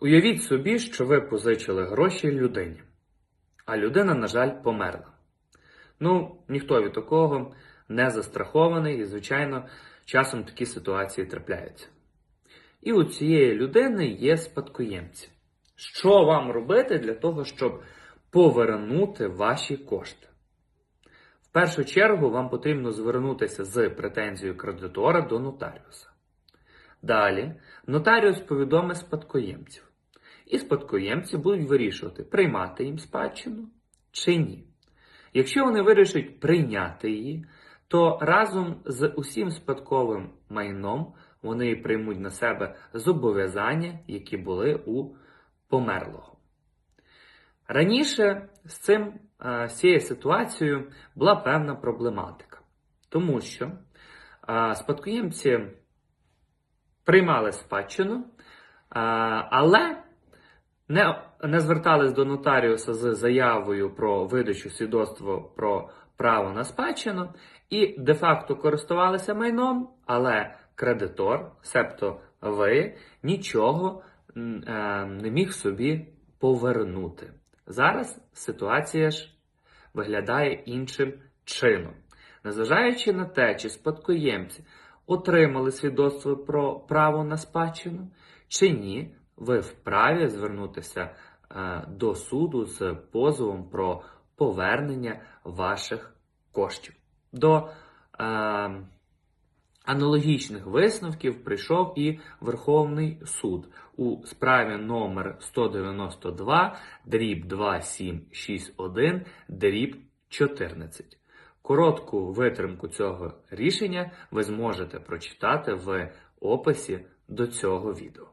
Уявіть собі, що ви позичили гроші людині, а людина, на жаль, померла. Ну, ніхто від такого не застрахований, і, звичайно, часом такі ситуації трапляються. І у цієї людини є спадкоємці. Що вам робити для того, щоб повернути ваші кошти? В першу чергу вам потрібно звернутися з претензією кредитора до нотаріуса. Далі нотаріус повідомить спадкоємців. І спадкоємці будуть вирішувати, приймати їм спадщину чи ні. Якщо вони вирішать прийняти її, то разом з усім спадковим майном вони приймуть на себе зобов'язання, які були у померлого. Раніше з цим е, з цією ситуацією була певна проблематика, тому що е, спадкоємці приймали спадщину, е, але не, не звертались до нотаріуса з заявою про видачу свідоцтва про право на спадщину і де-факто користувалися майном, але кредитор, себто ви, нічого е, не міг собі повернути. Зараз ситуація ж виглядає іншим чином. Незважаючи на те, чи спадкоємці отримали свідоцтво про право на спадщину, чи ні, ви вправі звернутися е, до суду з позовом про повернення ваших коштів. До е, аналогічних висновків прийшов і Верховний суд у справі номер 192 дріб 2761 дріб 14. Коротку витримку цього рішення ви зможете прочитати в описі до цього відео.